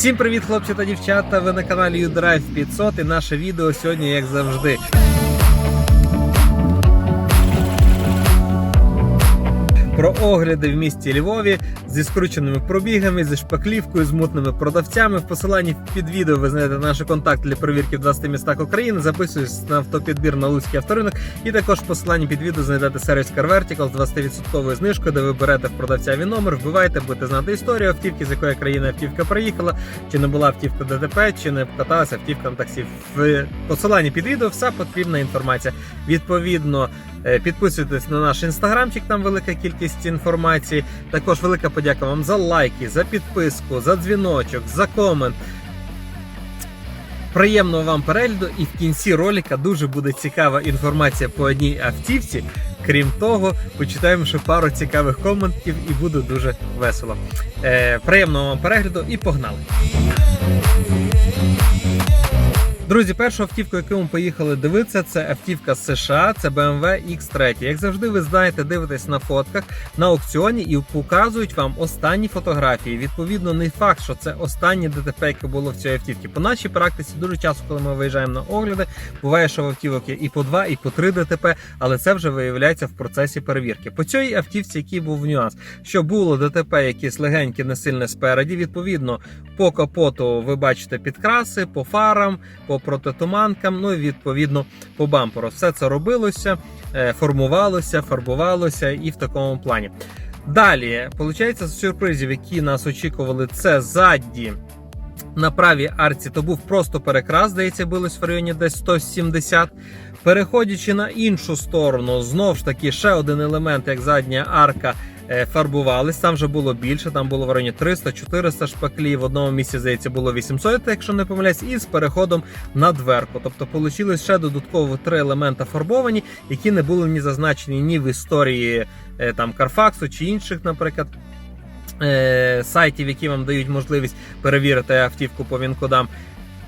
Всім привіт, хлопці та дівчата! Ви на каналі U-Drive 500 і наше відео сьогодні, як завжди. Про огляди в місті Львові зі скрученими пробігами, зі шпаклівкою, з мутними продавцями. В посиланні під відео ви знайдете наші контакти для перевірки в 20 містах України. Записуйтесь на автопідбір на Луцький авторинок. І також в посиланні під відео знайдете сервіс Car Vertical з 20% знижкою, де ви берете в продавця номер, вбиваєте, будете знати історію автівки, з якої країни автівка приїхала, чи не була автівка ДТП, чи не каталася автівка на таксі. В посиланні під відео вся потрібна інформація. Відповідно, підписуйтесь на наш інстаграмчик, там велика кількість інформації. Також велика подяка вам за лайки, за підписку, за дзвіночок, за комент. Приємного вам перегляду, і в кінці ролика дуже буде цікава інформація по одній автівці. Крім того, почитаємо ще пару цікавих коментів і буде дуже весело. Е, приємного вам перегляду і погнали! Друзі, першу автівку, яку ми поїхали дивитися, це автівка з США, це BMW X3. Як завжди, ви знаєте, дивитесь на фотках на аукціоні і показують вам останні фотографії. Відповідно, не факт, що це останнє ДТП, яке було в цій автівці. По нашій практиці дуже часто, коли ми виїжджаємо на огляди, буває, що в автівок є і по 2, і по 3 ДТП, але це вже виявляється в процесі перевірки. По цій автівці, який був нюанс, що було ДТП, якісь легенькі, не сильне спереді. Відповідно, по капоту ви бачите підкраси, по фарам, по протитуманкам, ну і відповідно по бамперу. Все це робилося, е, формувалося, фарбувалося і в такому плані. Далі, виходить, з сюрпризів, які нас очікували, це задні. На правій арці то був просто перекрас, здається, билось в районі десь 170. Переходячи на іншу сторону, знов ж таки ще один елемент, як задня арка, фарбувались. Там вже було більше, там було в районі 300-400 шпаклів. В одному місці, здається, було 800, якщо не помиляюсь, і з переходом на дверку. Тобто, вийшло ще додатково три елемента фарбовані, які не були ні зазначені ні в історії е, там Carfax чи інших, наприклад. е, Сайтів, які вам дають можливість перевірити автівку по він-кодам.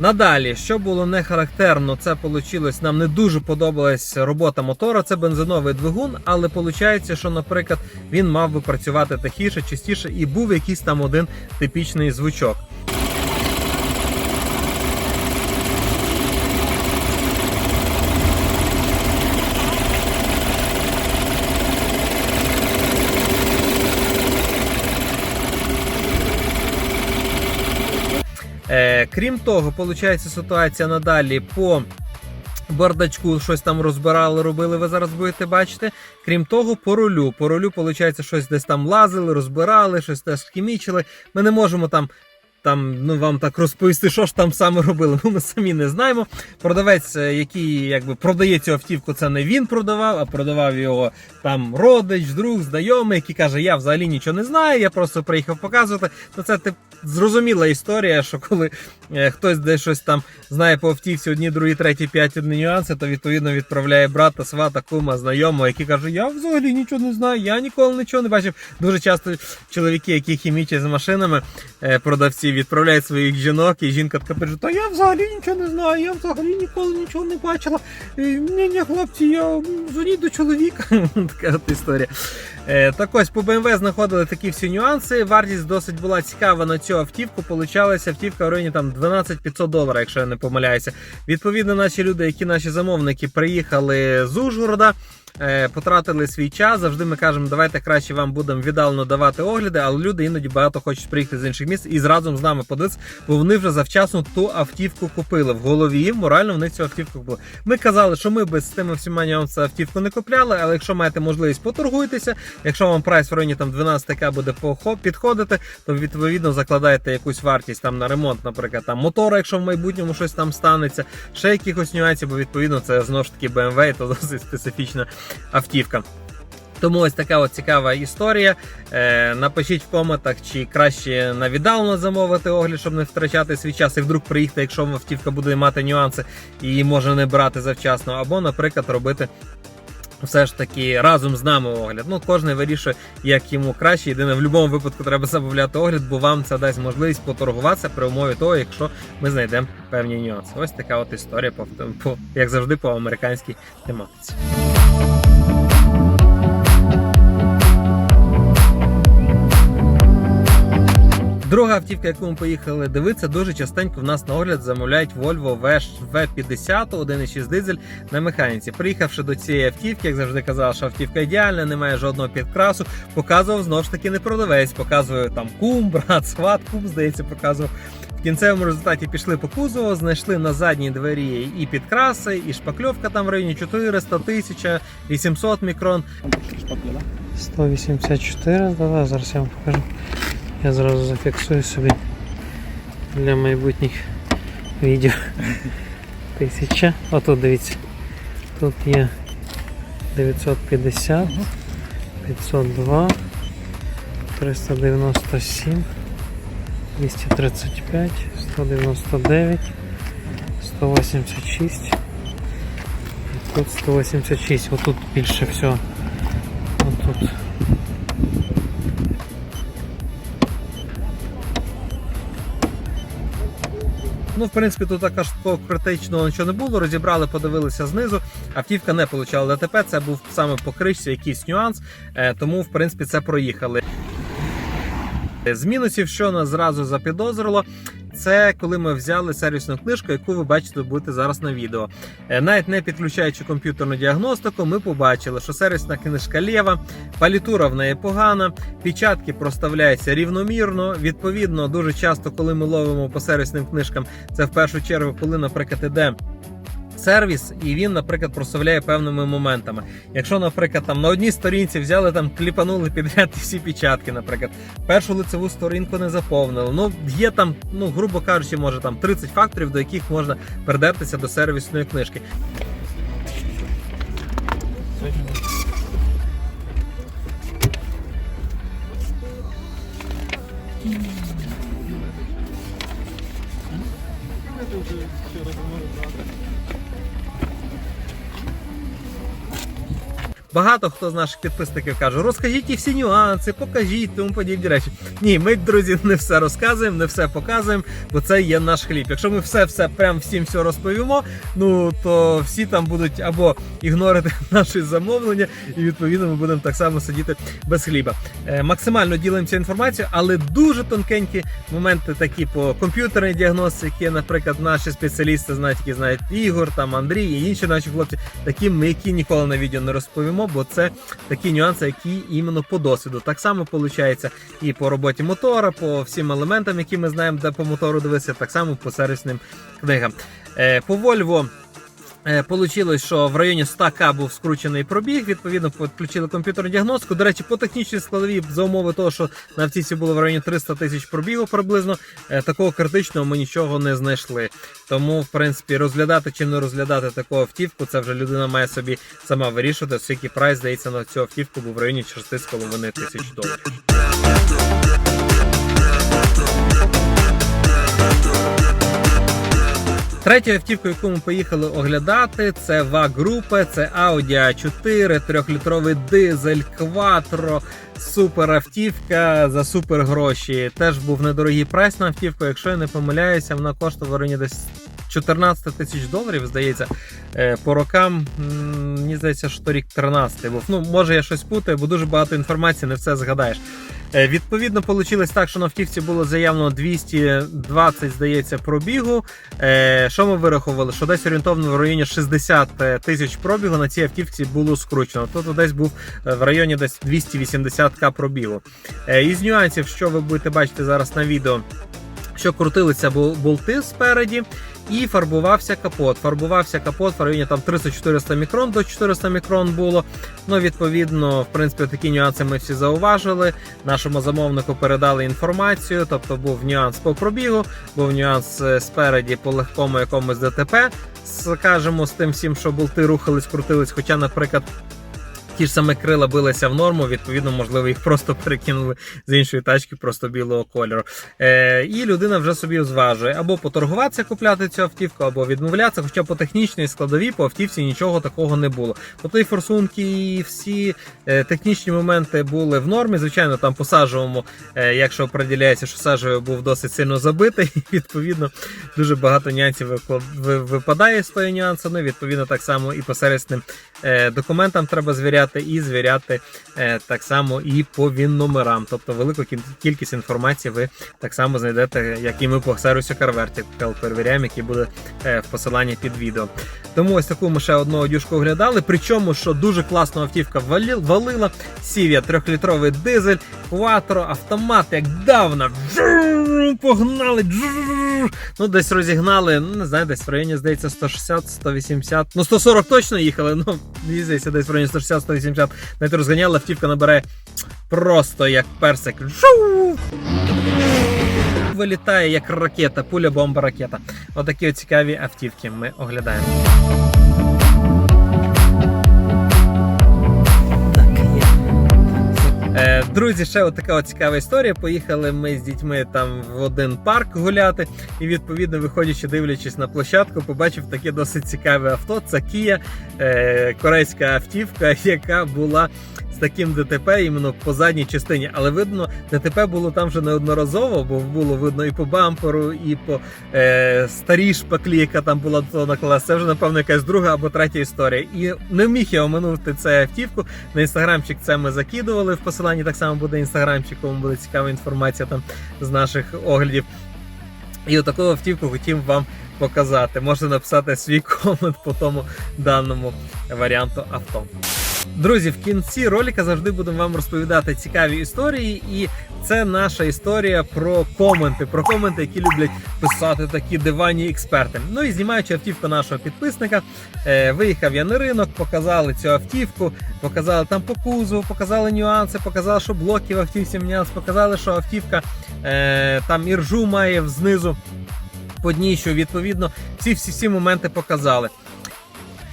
Надалі, що було не характерно, це вийшло, нам не дуже подобалась робота мотора. Це бензиновий двигун, але виходить, що, наприклад, він мав би працювати тихіше, частіше, і був якийсь там один типічний звучок. Е, крім того, виходить ситуація надалі по бардачку, щось там розбирали, робили, ви зараз будете бачити. Крім того, по рулю. По рулю, виходить, щось десь там лазили, розбирали, щось теж хімічили. Ми не можемо там. Там ну вам так розповісти, що ж там саме робили. Ну, ми самі не знаємо. Продавець, е, який якби продає цю автівку, це не він продавав, а продавав його там родич, друг, знайомий, який каже: Я взагалі нічого не знаю, я просто приїхав показувати. То це тип зрозуміла історія, що коли е, хтось десь щось там знає по автівці одні, другі, треті, п'ять одні нюанси, то відповідно відправляє брата, свата, кума, знайомого, який каже: Я взагалі нічого не знаю, я ніколи нічого не бачив. Дуже часто чоловіки, які хімічать з машинами, е, продавці відправляють своїх жінок, і жінка така каже, та я взагалі нічого не знаю, я взагалі ніколи нічого не бачила. Ні, ні, хлопці, я дзвоніть до чоловіка. така от історія. Е, Так ось по BMW знаходили такі всі нюанси. Вартість досить була цікава на цю автівку. Получалася автівка в районі там 12 500 доларів, якщо я не помиляюся. Відповідно, наші люди, які наші замовники приїхали з Ужгорода. Е, Потратили свій час, завжди ми кажемо, давайте краще вам будемо віддалено давати огляди, але люди іноді багато хочуть приїхати з інших міст і зразу з нами подивитися, бо вони вже завчасно ту автівку купили. В голові морально вони цю автівку купили. Ми казали, що ми без з тими всіма нюансами автівку не купляли, але якщо маєте можливість, поторгуйтеся. Якщо вам прайс в районі там 12к буде підходити, то відповідно закладаєте якусь вартість там на ремонт, наприклад, там мотора, якщо в майбутньому щось там станеться, ще якихось нюансів, бо відповідно це знову ж таки BMW, то досить специфічна автівка. Тому ось така от цікава історія. Е, напишіть в коментах, чи краще на віддалено замовити огляд, щоб не втрачати свій час і вдруг приїхати, якщо автівка буде мати нюанси і може не брати завчасно, або, наприклад, робити. Все ж таки разом з нами огляд. Ну, кожен вирішує, як йому краще. Єдине, в будь-якому випадку треба замовляти огляд, бо вам це дасть можливість поторгуватися при умові того, якщо ми знайдемо певні нюанси. Ось така от історія, по, як завжди, по американській тематиці. Друга автівка, яку ми поїхали дивитися, дуже частенько в нас на огляд замовляють Volvo V50 1.6 дизель на механіці. Приїхавши до цієї автівки, як завжди казав, що автівка ідеальна, немає жодного підкрасу. Показував знову ж таки не продавець, показує там кум, брат, сват, кум, здається, показував. В кінцевому результаті пішли по кузову, знайшли на задній двері і підкраси, і шпакльовка там в районі 400, 1000, 800 мікрон. 184, давай зараз я вам покажу. Я зразу зафіксую собі для майбутніх відео. Тисяча. Отут дивіться. Тут є 950, 502, 397, 235, 199, 186. І тут 186. Отут більше всього. Отут. Ну, в принципі, тут також такого критичного нічого не було. Розібрали, подивилися знизу. Автівка не отримала ДТП. Це був саме по кришці якийсь нюанс, е, тому в принципі це проїхали. З мінусів, що нас зразу запідозрило, це коли ми взяли сервісну книжку, яку ви бачите будете зараз на відео. Е, Навіть не підключаючи комп'ютерну діагностику, ми побачили, що сервісна книжка лєва, палітура в неї погана, печатки проставляються рівномірно. Відповідно, дуже часто, коли ми ловимо по сервісним книжкам, це в першу чергу, коли, наприклад, іде. Сервіс, і він, наприклад, проставляє певними моментами. Якщо, наприклад, там на одній сторінці взяли там, кліпанули підряд всі печатки, наприклад, першу лицеву сторінку не заповнили. Ну є там, ну грубо кажучи, може там 30 факторів, до яких можна придертися до сервісної книжки. Багато хто з наших підписників каже, розкажіть і всі нюанси, покажіть, тому подібні речі. Ні, ми, друзі, не все розказуємо, не все показуємо, бо це є наш хліб. Якщо ми все все прям всім все розповімо, ну то всі там будуть або ігнорити наші замовлення, і відповідно ми будемо так само сидіти без хліба. Е, максимально ділимося інформацією, але дуже тонкенькі моменти такі по комп'ютерній діагностиці, наприклад, наші спеціалісти знають, які знають Ігор, там Андрій і інші наші хлопці, такі ми які ніколи на відео не розповімо, бо це такі нюанси, які іменно по досвіду. Так само виходить і по роботі мотора, по всім елементам, які ми знаємо, де по мотору дивитися, так само по сервісним книгам. Е, по Volvo Получилось, що в районі 100к був скручений пробіг. Відповідно, підключили комп'ютерну діагностику. До речі, по технічній складовій за умови того, що на автівці було в районі 300 тисяч пробігу приблизно. е, Такого критичного ми нічого не знайшли. Тому, в принципі, розглядати чи не розглядати таку автівку, це вже людина має собі сама вирішувати, оскільки прайс здається на цю автівку був в районі 6,5 тисяч доларів. Третя автівка, яку ми поїхали оглядати, це ВАГ групи, це Audi A4, 3-літровий дизель, Quattro, супер автівка за супер гроші. Теж був недорогий прайс на автівку. Якщо я не помиляюся, вона коштувала районі десь 14 тисяч доларів, здається, Е, по рокам. Мені здається, що торік 13 був. Ну, може я щось путаю, бо дуже багато інформації, не все згадаєш. Е, Відповідно, вийшло так, що на автівці було заявлено 220, здається, пробігу. Е, Що ми вирахували? Що десь орієнтовно в районі 60 тисяч пробігу на цій автівці було скручено. Тобто десь був е, в районі десь 280к пробігу. Е, Із нюансів, що ви будете бачити зараз на відео, що крутилися болти спереді. І фарбувався капот. Фарбувався капот в районі там 300-400 мікрон до 400 мікрон було. Ну, відповідно, в принципі, такі нюанси ми всі зауважили. Нашому замовнику передали інформацію, тобто був нюанс по пробігу, був нюанс е, спереді по легкому якомусь ДТП. Скажемо з тим всім, що болти рухались, крутились. Хоча, наприклад, ті ж саме крила билися в норму, відповідно, можливо, їх просто перекинули з іншої тачки, просто білого кольору. Е, і людина вже собі зважує або поторгуватися, купляти цю автівку, або відмовлятися. Хоча по технічній складовій по автівці нічого такого не було. Тобто і форсунки, і всі е, технічні моменти були в нормі. Звичайно, там по сажовому, е, якщо приділяється, що сажевий був досить сильно забитий, відповідно, дуже багато нюансів випадає з тої нюансу. Ну, відповідно, так само і по сервісним е, документам треба звіряти. Перевіряти і звіряти е, так само і по він номерам. Тобто велику кіль- кількість інформації ви так само знайдете, як і ми по сервісу CarVertical перевіряємо, який буде е, в посиланні під відео. Тому ось таку ми ще одну одюшку оглядали. Причому, що дуже класно автівка валила. Сівія трьохлітровий дизель, кватро, автомат, як давно. Погнали. Ну, десь розігнали, ну не знаю, десь в районі, здається, 160, 180. Ну, 140 точно їхали. Ну, здається, десь в районі 160, 180. Навіть розганяли, автівка набере просто як персик. Вилітає як ракета, пуля, бомба, ракета. Отакі от цікаві автівки ми оглядаємо. Друзі, ще от така от цікава історія. Поїхали ми з дітьми там в один парк гуляти, і відповідно, виходячи, дивлячись на площадку, побачив таке досить цікаве авто. Це Kia, е, корейська автівка, яка була таким ДТП іменно по задній частині. Але видно, ДТП було там вже неодноразово, бо було видно і по бамперу, і по е, старій шпаклі, яка там була до того наклалась. Це вже напевно якась друга або третя історія. І не міг я оминути цю автівку. На інстаграмчик це ми закидували в посиланні. Так само буде інстаграмчик, кому буде цікава інформація там з наших оглядів. І отаку автівку хотів вам показати. Можете написати свій комент по тому даному варіанту авто. Друзі, в кінці ролика завжди будемо вам розповідати цікаві історії, і це наша історія про коменти, про коменти, які люблять писати такі диванні експерти. Ну і знімаючи автівку нашого підписника, е, виїхав я на ринок, показали цю автівку, показали там по кузову, показали нюанси, показали, що блоки в автівці мінялись, показали, що автівка е, там іржу має знизу по дні, що відповідно всі всі моменти показали.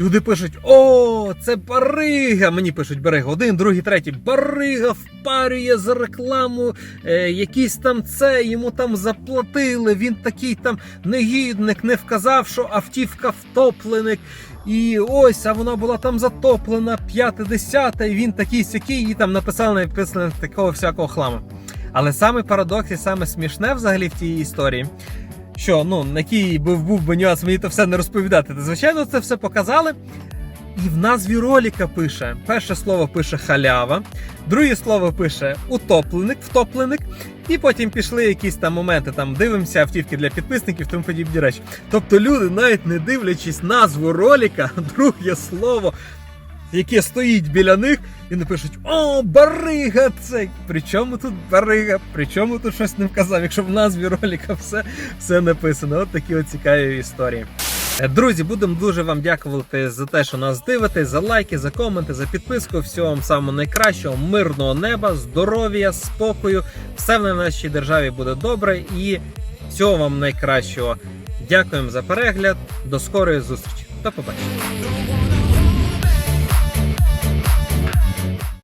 Люди пишуть: о, це барига! Мені пишуть барига, один, другий, третій. Барига впарює за рекламу, е, якийсь там це, йому там заплатили. Він такий там негідник, не вказав, що автівка втопленик. І ось, а вона була там затоплена, п'яте, десяте, і він такий сякий, і там написали написано такого всякого хламу. Але саме парадокс і саме смішне взагалі в цій історії. Що ну який був був би нюанс, мені то все не розповідати. Та, звичайно, це все показали. І в назві ролика пише: перше слово пише халява, друге слово пише утопленик, втопленик, і потім пішли якісь там моменти. Там дивимося автівки для підписників, тому подібні речі. Тобто люди, навіть не дивлячись назву ролика, друге слово, яке стоїть біля них, і напишуть: О, барига! Це при чому тут барига? При чому тут щось не вказав? Якщо в назві ролика все, все написано. От такі от цікаві історії. Е, Друзі, будемо дуже вам дякувати за те, що нас дивитесь, за лайки, за коменти, за підписку. Всього вам самого найкращого, мирного неба, здоров'я, спокою. Все в нашій державі буде добре і всього вам найкращого. Дякуємо за перегляд. До скорої зустрічі. До побачення.